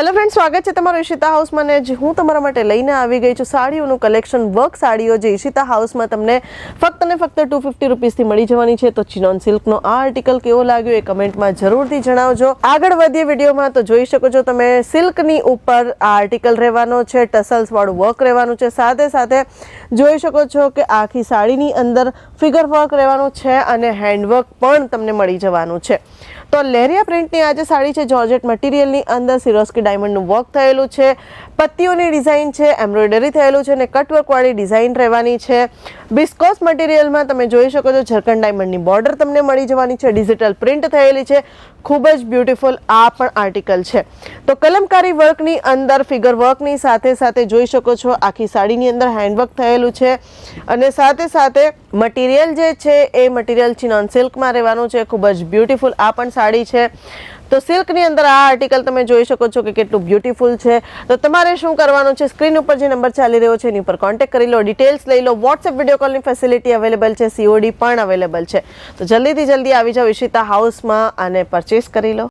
Hello friend સ્વાગત છે તમારું ઈશિતા હાઉસમાં ને હું તમારા માટે લઈને આવી ગઈ છું સાડીઓનું કલેક્શન વર્ક સાડીઓ જે ઈશિતા હાઉસમાં તમને ફક્ત ને ફક્ત ટુ ફિફ્ટી રૂપીસથી મળી જવાની છે. તો ચિનોન સિલ્કનો આ આર્ટિકલ કેવો લાગ્યો એ કમેન્ટમાં જરૂરથી જણાવજો. આગળ વધીએ વિડીયોમાં તો જોઈ શકો છો તમે સિલ્કની ઉપર આ આર્ટિકલ રહેવાનો છે ટસલ્સવાળું વર્ક રહેવાનું છે. સાથે સાથે જોઈ શકો છો કે આખી સાડીની અંદર ફિગર વર્ક રહેવાનું છે અને હેન્ડવર્ક પણ તમને મળી જવાનું છે. તો લેરિયા પ્રિન્ટની આજે સાડી છે જોર્જેટ મટીરિયલની અંદર સિરોસ્કી ડાયમંડનું વર્ક થયેલું છે. પત્તીઓની ડિઝાઇન છે, એમ્બ્રોઇડરી થયેલું છે અને કટવર્કવાળી ડિઝાઇન રહેવાની છે. બિસ્કોસ મટીરિયલમાં તમે જોઈ શકો છો ઝરખંડ ડાયમંડની બોર્ડર તમને મળી જવાની છે. ડિજિટલ પ્રિન્ટ થયેલી છે. ખૂબ જ બ્યુટીફુલ આ પણ આર્ટિકલ છે. તો કલમકારી વર્કની અંદર, ફિગર વર્કની સાથે સાથે જોઈ શકો છો આખી સાડીની અંદર હેન્ડવર્ક થયેલું છે. અને સાથે સાથે મટીરિયલ જે છે, એ મટીરિયલ ચિનોન સિલ્કમાં રહેવાનું છે. ખૂબ જ બ્યુટીફુલ આ પણ સાડી છે. તો સિલ્કની અંદર આ આર્ટિકલ તમે જોઈ શકો છો કે કેટલું બ્યુટીફુલ છે. તો તમારે શું કરવાનું છે? સ્ક્રીન ઉપર જે નંબર ચાલી રહ્યો છે, એની ઉપર કોન્ટેક્ટ કરી લો ડિટેલ્સ લઈ લો. વોટ્સએપ વીડિયો કોલની ફેસિલિટી અવેલેબલ છે સીઓડી પણ અવેલેબલ છે. તો જલ્દીથી જલ્દી આવી જાઓ, ઈશિતા હાઉસમાં અને પરચેસ કરી લો.